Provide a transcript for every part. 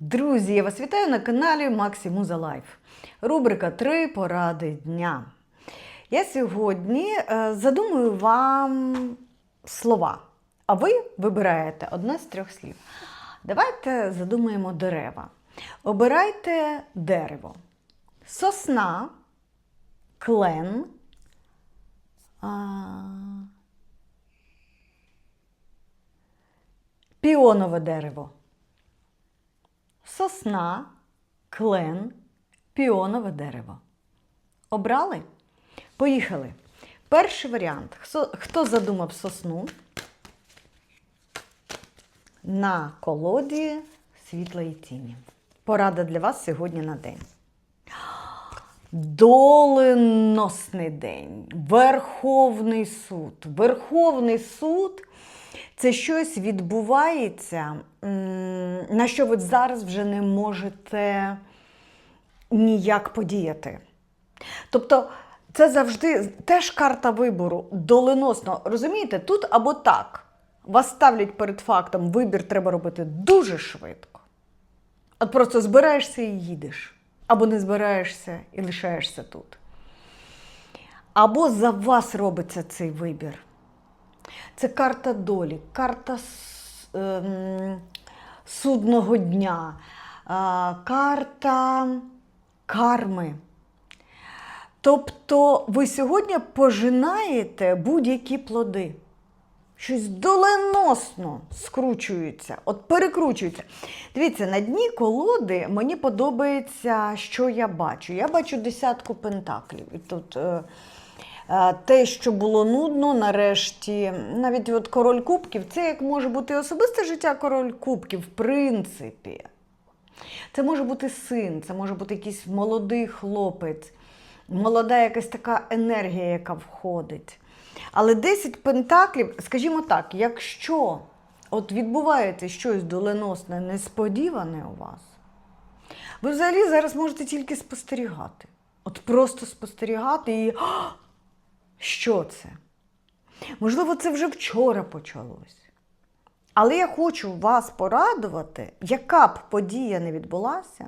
Друзі, я вас вітаю на каналі Максі Муза Лайф. Рубрика Три поради дня. Я сьогодні е, задумую вам слова, а ви вибираєте одне з трьох слів. Давайте задумаємо дерева. Обирайте дерево. Сосна, клен. Піонове дерево. Сосна, клен, піонове дерево. Обрали? Поїхали. Перший варіант. Хто, задумав сосну? На колоді світлої тіні. Порада для вас сьогодні на день. Доленосний день, Верховний суд. Верховний суд це щось відбувається, на що ви зараз вже не можете ніяк подіяти. Тобто, це завжди теж карта вибору, доленосно. Розумієте, тут або так. Вас ставлять перед фактом, вибір треба робити дуже швидко. От просто збираєшся і їдеш. Або не збираєшся і лишаєшся тут. Або за вас робиться цей вибір. Це карта долі, карта ем, судного дня, карта карми. Тобто ви сьогодні пожинаєте будь-які плоди. Щось доленосно скручується, от перекручується. Дивіться, на дні колоди мені подобається, що я бачу. Я бачу десятку пентаклів. І тут е, е, те, що було нудно, нарешті, навіть от король кубків, це як може бути особисте життя король кубків, в принципі. Це може бути син, це може бути якийсь молодий хлопець, молода якась така енергія, яка входить. Але 10 пентаклів, скажімо так, якщо от відбувається щось доленосне, несподіване у вас, ви взагалі зараз можете тільки спостерігати. От просто спостерігати і «А! Що це? Можливо, це вже вчора почалось. Але я хочу вас порадувати, яка б подія не відбулася,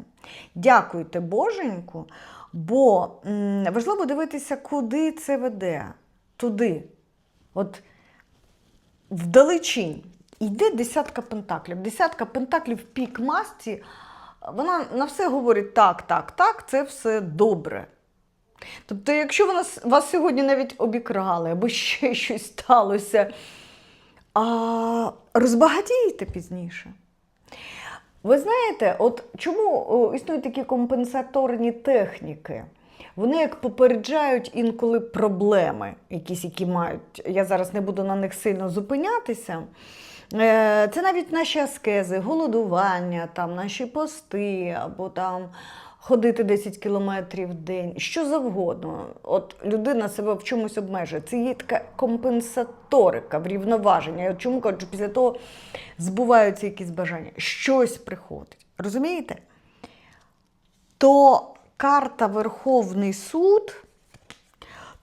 дякуйте Боженьку, бо важливо дивитися, куди це веде. Туди. От вдалечінь. Йде десятка пентаклів. Десятка пентаклів в пік масті, вона на все говорить так, так, так, це все добре. Тобто, якщо вона, вас сьогодні навіть обікрали або ще щось сталося, а розбагатієте пізніше. Ви знаєте, от чому існують такі компенсаторні техніки? Вони як попереджають інколи проблеми, якісь, які мають. Я зараз не буду на них сильно зупинятися. Е, Це навіть наші аскези, голодування, там, наші пости, або там ходити 10 кілометрів в день, що завгодно. От людина себе в чомусь обмежує. Це є така компенсаторика, врівноваження. От чому кажу, після того збуваються якісь бажання, щось приходить. Розумієте? То карта Верховний суд.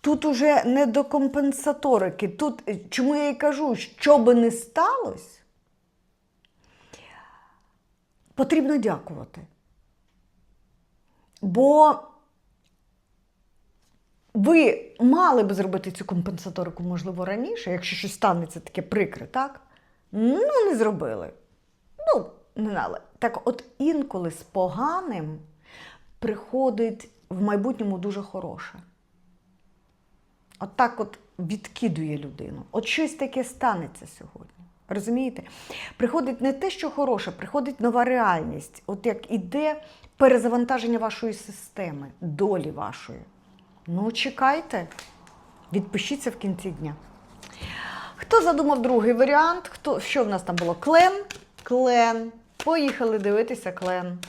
Тут уже не до компенсаторики. Тут, е, чому я і кажу, що би не сталося, потрібно дякувати. Бо ви мали б зробити цю компенсаторику, можливо, раніше, якщо щось станеться таке прикре, так? Ну, не зробили. Ну, не знали. Так от інколи з поганим приходить в майбутньому дуже хороше. От так от відкидує людину. От щось таке станеться сьогодні. Розумієте? Приходить не те, що хороше, приходить нова реальність. От як іде перезавантаження вашої системи, долі вашої. Ну, чекайте, відпишіться в кінці дня. Хто задумав другий варіант? Хто, що в нас там було? Клен? Клен. Поїхали дивитися клен.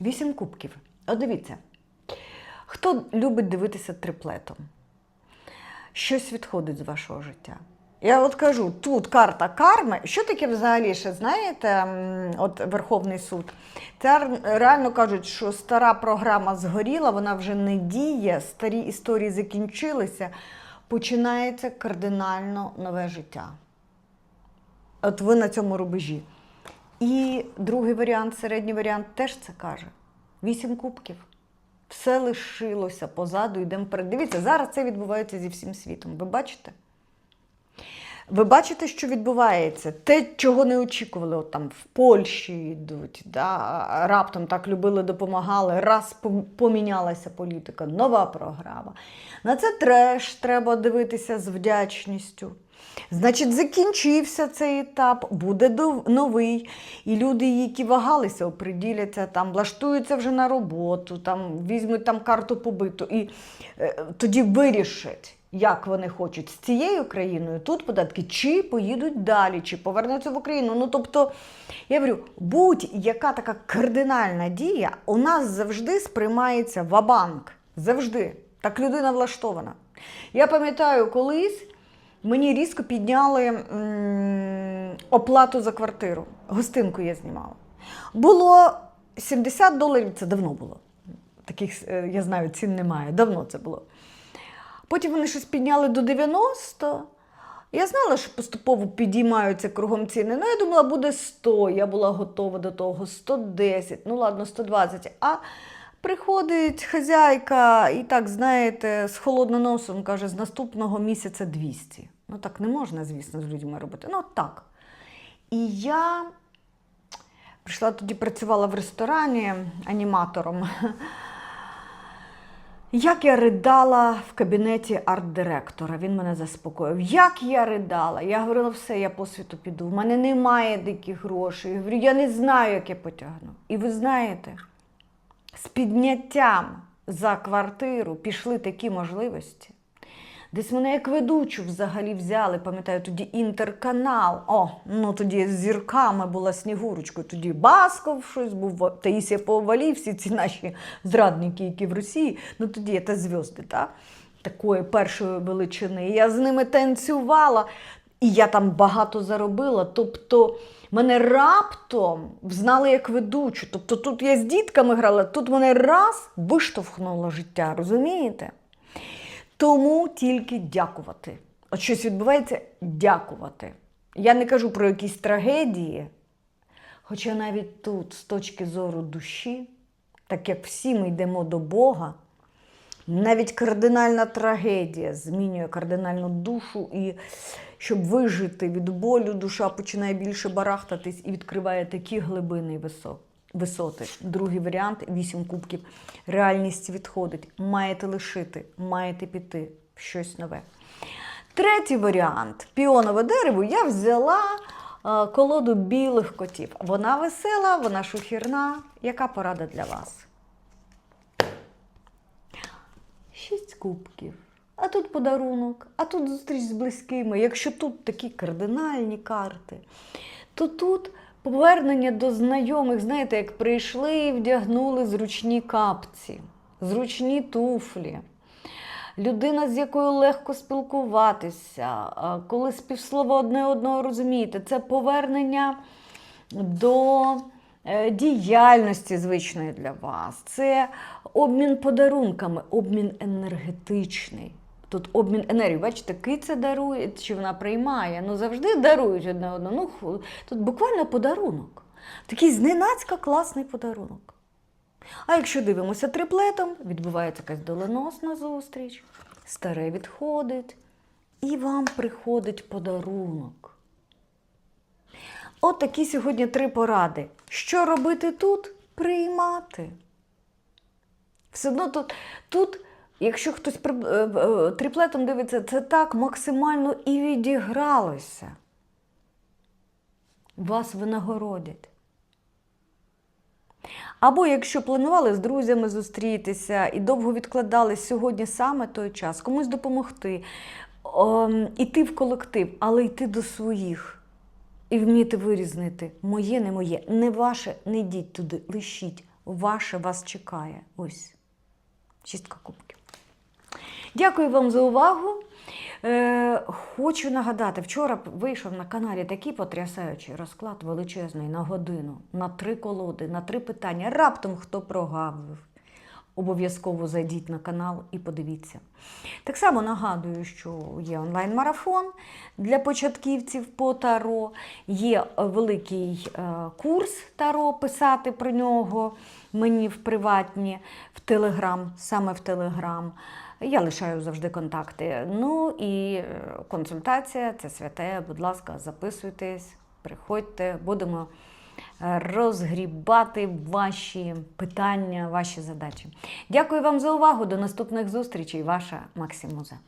Вісім кубків. От дивіться, хто любить дивитися триплетом? Щось відходить з вашого життя. Я от кажу, тут карта карми. Що таке взагалі ще, знаєте, от Верховний суд? Це реально кажуть, що стара програма згоріла, вона вже не діє, старі історії закінчилися, починається кардинально нове життя. От ви на цьому рубежі. І другий варіант, середній варіант теж це каже. Вісім кубків. Все лишилося позаду, йдемо вперед. Дивіться, зараз це відбувається зі всім світом. Ви бачите? Ви бачите, що відбувається? Те, чого не очікували, от там в Польщі йдуть, да? раптом так любили, допомагали, раз помінялася політика, нова програма. На це треш треба дивитися з вдячністю. Значить, закінчився цей етап, буде новий. І люди, які вагалися, оприділяться, там, влаштуються вже на роботу, там, візьмуть там карту побиту і е, тоді вирішать, як вони хочуть з цією країною тут податки, чи поїдуть далі, чи повернуться в Україну. Ну тобто, я говорю, будь-яка така кардинальна дія у нас завжди сприймається вабанк. Завжди. Так людина влаштована. Я пам'ятаю, колись мені різко підняли м, оплату за квартиру. Гостинку я знімала. Було 70 доларів, це давно було. Таких, е, я знаю, цін немає. Давно це було. Потім вони щось підняли до 90. Я знала, що поступово підіймаються кругом ціни. Ну, я думала, буде 100. Я була готова до того, 110, ну ладно, 120. А приходить хазяйка і так, знаєте, з холодним носом каже, з наступного місяця 200. Ну так не можна, звісно, з людьми робити. Ну, так. І я прийшла тоді, працювала в ресторані аніматором. Як я ридала в кабінеті арт-директора, він мене заспокоїв. Як я ридала? Я говорила, все, я по світу піду. В мене немає диких грошей. Я говорю, я не знаю, як я потягну. І ви знаєте, з підняттям за квартиру пішли такі можливості. Десь мене як ведучу взагалі взяли, пам'ятаю, тоді інтерканал. О, ну тоді з зірками була снігурочкою. Тоді Басков щось був, Таїсія Повалій, всі ці наші зрадники, які в Росії. Ну тоді це зв'язки, так? Такої першої величини. Я з ними танцювала, і я там багато заробила. Тобто мене раптом знали як ведучу. Тобто тут я з дітками грала, тут мене раз виштовхнуло життя, розумієте? Тому тільки дякувати. От щось відбувається дякувати. Я не кажу про якісь трагедії, хоча навіть тут, з точки зору душі, так як всі ми йдемо до Бога, навіть кардинальна трагедія змінює кардинальну душу, і щоб вижити від болю, душа починає більше барахтатись і відкриває такі глибини висоти. Другий варіант вісім кубків. Реальність відходить. Маєте лишити, маєте піти в щось нове. Третій варіант піонове дерево. Я взяла е, колоду білих котів. Вона весела, вона шухірна. Яка порада для вас? Шість кубків. А тут подарунок, а тут зустріч з близькими. Якщо тут такі кардинальні карти, то тут повернення до знайомих, знаєте, як прийшли і вдягнули зручні капці, зручні туфлі. Людина, з якою легко спілкуватися, коли співслова одне одного розумієте, це повернення до е, діяльності звичної для вас. Це обмін подарунками, обмін енергетичний. Тут обмін енергії. Бачите, киця дарує, чи вона приймає. Ну завжди дарують одне одному. Ну, тут буквально подарунок. Такий зненацька класний подарунок. А якщо дивимося триплетом, відбувається якась доленосна зустріч, старе відходить, і вам приходить подарунок. От такі сьогодні три поради. Що робити тут? Приймати. Все одно тут, тут якщо хтось е, е, триплетом дивиться, це так максимально і відігралося. Вас винагородять. Або якщо планували з друзями зустрітися і довго відкладали сьогодні саме той час, комусь допомогти, ем, іти в колектив, але йти до своїх і вміти вирізнити моє, не моє, не ваше, не йдіть туди, лишіть. Ваше вас чекає. Ось. Шістка кубків. Дякую вам за увагу. Е, хочу нагадати, вчора вийшов на каналі такий потрясаючий розклад величезний на годину, на три колоди, на три питання. Раптом хто прогавив. Обов'язково зайдіть на канал і подивіться. Так само нагадую, що є онлайн-марафон для початківців по таро, є е, великий е, курс таро, писати про нього мені в приватні, в Телеграм, саме в Телеграм. Я лишаю завжди контакти. Ну і е, консультація це святе. Будь ласка, записуйтесь, приходьте, будемо розгрібати ваші питання, ваші задачі. Дякую вам за увагу. До наступних зустрічей. Ваша Максимуза.